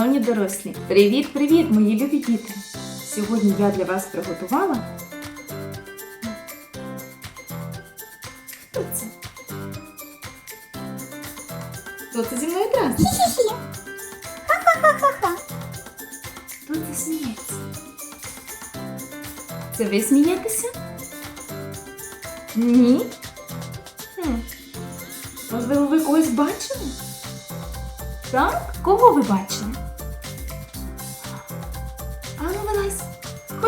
Шановні дорослі, привіт-привіт, мої любі діти! Сьогодні я для вас приготувала. Хто це? Хто це зі мною грає? Хі-хі-хі. Ха-ха-ха-ха-ха. Хто це сміється? Це ви смієтеся? Ні? Хм. Можливо, ви когось бачили? Так? Кого ви бачили?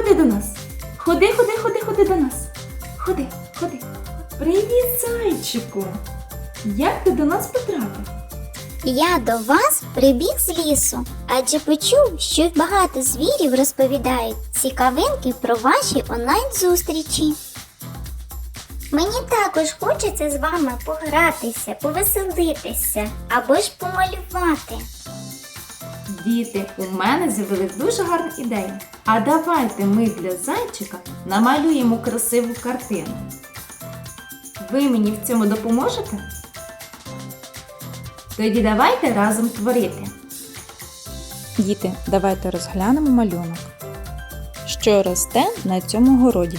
Ходи до нас. Ходи, ходи, ходи, ходи до нас. Ходи, ходи. Привіт, зайчику. Як ти до нас потрапив? Я до вас прибіг з лісу, адже почув, що багато звірів розповідають цікавинки про ваші онлайн-зустрічі. Мені також хочеться з вами погратися, повеселитися або ж помалювати. Діти, у мене з'явилась дуже гарна ідея. А давайте ми для зайчика намалюємо красиву картину. Ви мені в цьому допоможете? Тоді давайте разом творити. Діти, давайте розглянемо малюнок. Що росте на цьому городі?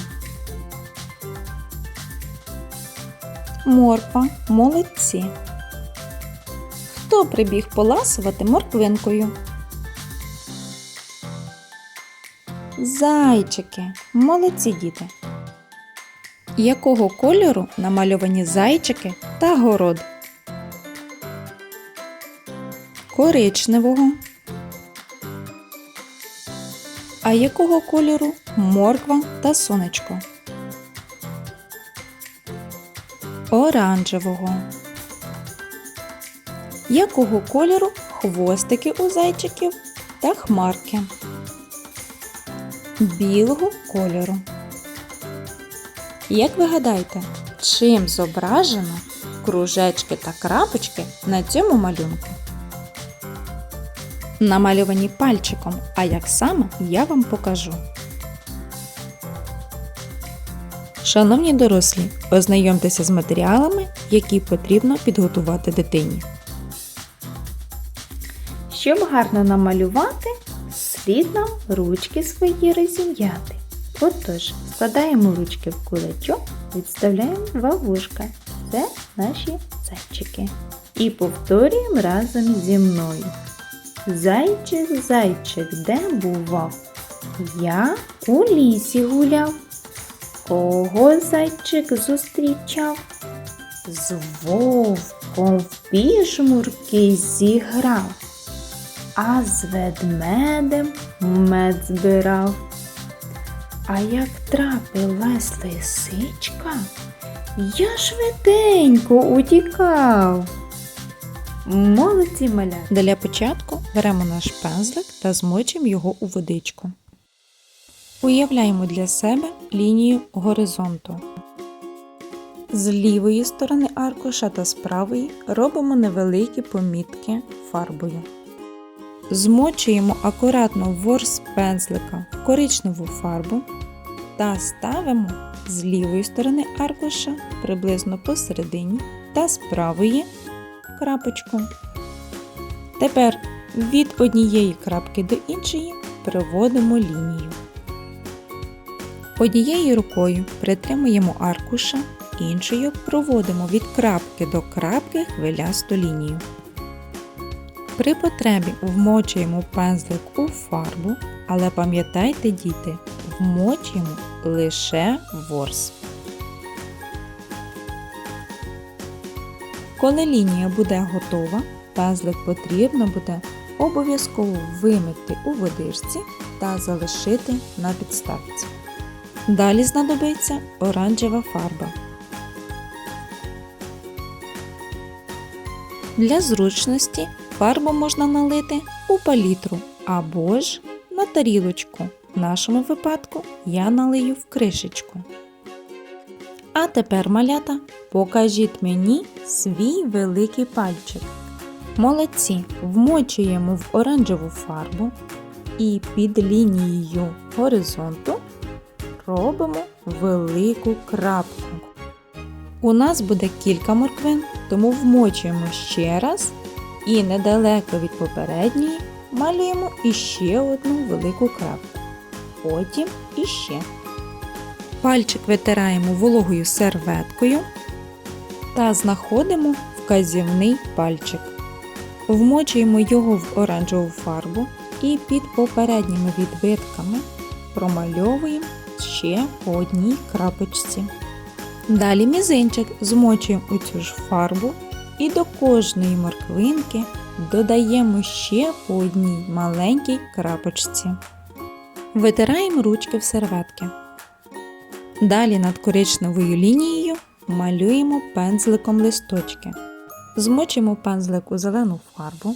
Морква, молодці. Хто прибіг поласувати морквинкою? Зайчики, молодці діти. Якого кольору намальовані зайчики та город? Коричневого. А якого кольору морква та сонечко? Оранжевого. Якого кольору хвостики у зайчиків та хмарки? Білого кольору. Як ви гадаєте, чим зображено кружечки та крапочки на цьому малюнку? намальовані пальчиком, а як саме я вам покажу. Шановні дорослі, ознайомтеся з матеріалами, які потрібно підготувати дитині. Щоб гарно намалювати, слід нам ручки свої розім'яти. Отож, складаємо ручки в кулачок, відставляємо два вушка. Це наші зайчики. І повторюємо разом зі мною. Зайчик, зайчик, де бував? Я у лісі гуляв. Кого зайчик зустрічав? З вовком в пішмурки зіграв, а з ведмедем мед збирав. А як трапилась лисичка, я швиденько утікав. Молодці маля. Для початку беремо наш пензлик та змочимо його у водичку. Уявляємо для себе лінію горизонту. З лівої сторони аркуша та з правої робимо невеликі помітки фарбою. Змочуємо акуратно ворс пензлика в коричневу фарбу та ставимо з лівої сторони аркуша приблизно посередині та з правої крапочку. Тепер від однієї крапки до іншої проводимо лінію. Однією рукою притримуємо аркуша, іншою проводимо від крапки до крапки хвилясту лінію. При потребі вмочуємо пензлик у фарбу, але пам'ятайте, діти, вмочуємо лише ворс. Коли лінія буде готова, пензлик потрібно буде обов'язково вимити у водичці та залишити на підставці. Далі знадобиться оранжева фарба. Для зручності фарбу можна налити у палітру або ж на тарілочку. В нашому випадку я налию в кришечку. А тепер, малята, покажіть мені свій великий пальчик. Молодці, вмочуємо в оранжеву фарбу і під лінією горизонту робимо велику крапку. У нас буде кілька морквин, тому вмочуємо ще раз і недалеко від попередньої малюємо іще одну велику крапку. Потім іще. Пальчик витираємо вологою серветкою та знаходимо вказівний пальчик. Вмочуємо його в оранжеву фарбу і під попередніми відбитками промальовуємо ще по одній крапочці. Далі мізинчик змочуємо у цю ж фарбу і до кожної морквинки додаємо ще по одній маленькій крапочці. Витираємо ручки в серветки. Далі над коричневою лінією малюємо пензликом листочки. Змочимо пензлик у зелену фарбу.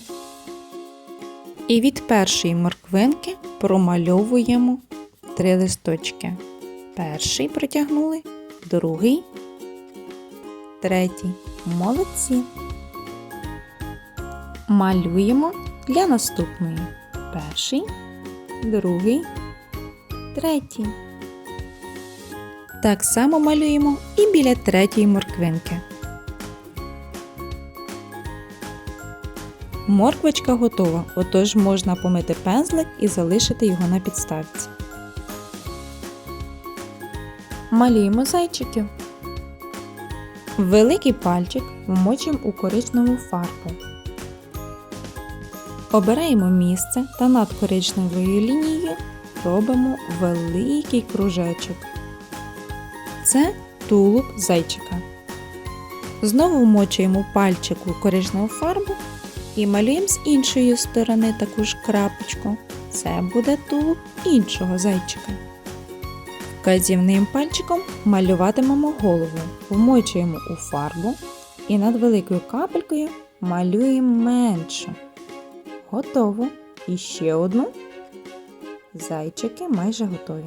І від першої морквинки промальовуємо три листочки. Перший протягнули, другий, третій. Молодці. Малюємо для наступної. Перший, другий, третій. Так само малюємо і біля третьої морквинки. Морквочка готова, отож можна помити пензлик і залишити його на підставці. Малюємо зайчиків. Великий пальчик вмочуємо у коричневу фарбу. Обираємо місце та над коричневою лінією робимо великий кружечок. Це тулуб зайчика. Знову вмочуємо пальчик у коричневу фарбу і малюємо з іншої сторони таку ж крапочку. Це буде тулуб іншого зайчика. Вказівним пальчиком малюватимемо голову, вмочуємо у фарбу і над великою капелькою малюємо меншу. Готово. І ще одну. Зайчики майже готові.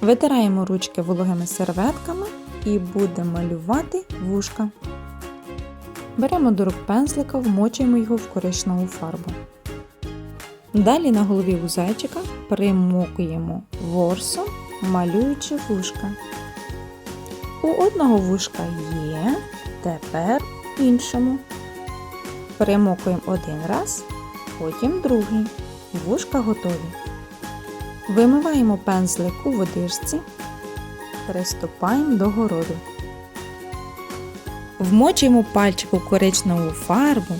Витираємо ручки вологими серветками і будемо малювати вушка. Беремо до рук пензлика, вмочуємо його в коричневу фарбу. Далі на голові у зайчика примокуємо ворсом, малюючи вушка. У одного вушка є, тепер іншому. Примокуємо один раз, потім другий. Вушка готові. Вимиваємо пензлик у водичці, приступаємо до городу. Вмочуємо пальчик у коричневу фарбу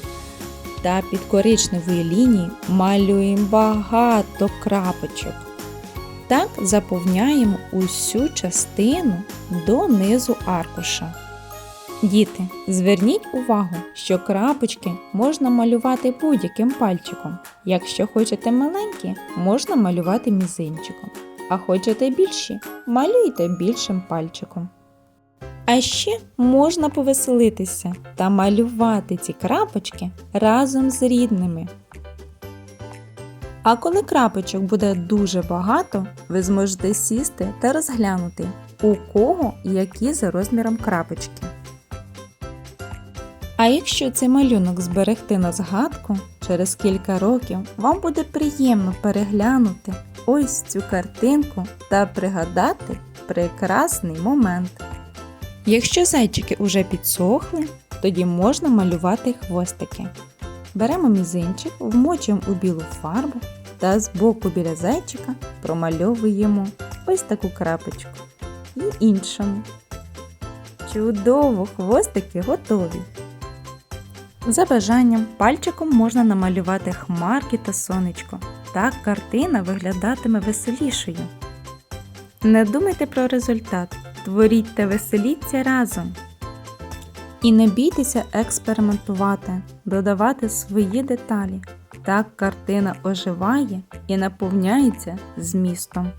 та під коричневою лінією малюємо багато крапочок. Так заповняємо усю частину до низу аркуша. Діти, зверніть увагу, що крапочки можна малювати будь-яким пальчиком. Якщо хочете маленькі, можна малювати мізинчиком. А хочете більші, малюйте більшим пальчиком. А ще можна повеселитися та малювати ці крапочки разом з рідними. А коли крапочок буде дуже багато, ви зможете сісти та розглянути, у кого які за розміром крапочки. А якщо цей малюнок зберегти на згадку, через кілька років вам буде приємно переглянути ось цю картинку та пригадати прекрасний момент. Якщо зайчики уже підсохли, тоді можна малювати хвостики. Беремо мізинчик, вмочуємо у білу фарбу та збоку біля зайчика промальовуємо ось таку крапочку. І іншому. Чудово, хвостики готові. За бажанням пальчиком можна намалювати хмарки та сонечко. Так картина виглядатиме веселішою. Не думайте про результат, творіть та веселіться разом. І не бійтеся експериментувати, додавати свої деталі. Так картина оживає і наповняється змістом.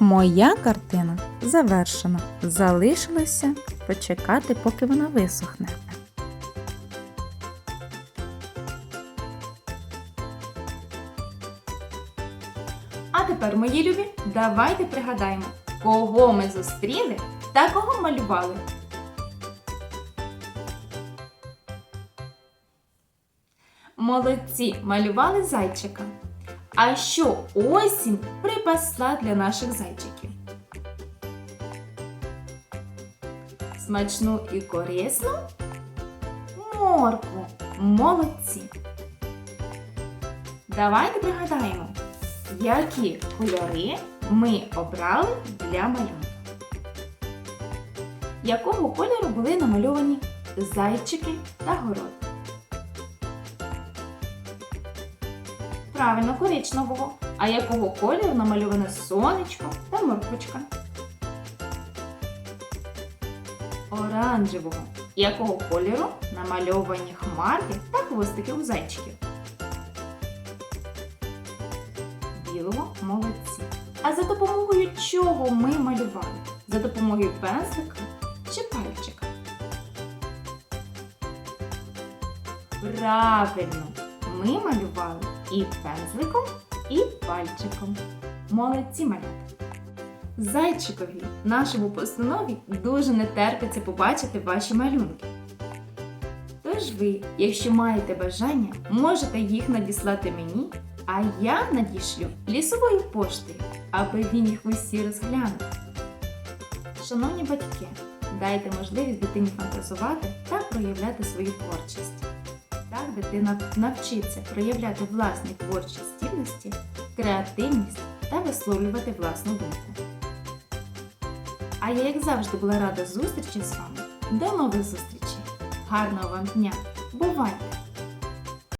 Моя картина завершена. Залишилося почекати, поки вона висохне. А тепер, мої любі, давайте пригадаємо, кого ми зустріли та кого малювали. Молодці, малювали зайчика. А що осінь припасла для наших зайчиків? Смачну і корисну моркву. Молодці. Давайте пригадаємо, які кольори ми обрали для малюнка. Якого кольору були намальовані зайчики та город? Правильно, коричневого. А якого кольору намальоване сонечко та морквочка? Оранжевого. Якого кольору намальовані хмарки та хвостики у зайчиків? Білого молодці. А за допомогою чого ми малювали? За допомогою пензлика чи пальчика? Правильно, ми малювали і пензликом, і пальчиком. Молодці малята! Зайчикові, нашому постанові дуже не терпиться побачити ваші малюнки. Тож ви, якщо маєте бажання, можете їх надіслати мені, а я надішлю лісовою поштою, аби він їх усі розглянув. Шановні батьки, дайте можливість дитині фантазувати та проявляти свою творчість. Так дитина навчиться проявляти власні творчі здібності, креативність та висловлювати власну думку. А я, як завжди, була рада зустрічі з вами. До нових зустрічей! Гарного вам дня! Бувайте!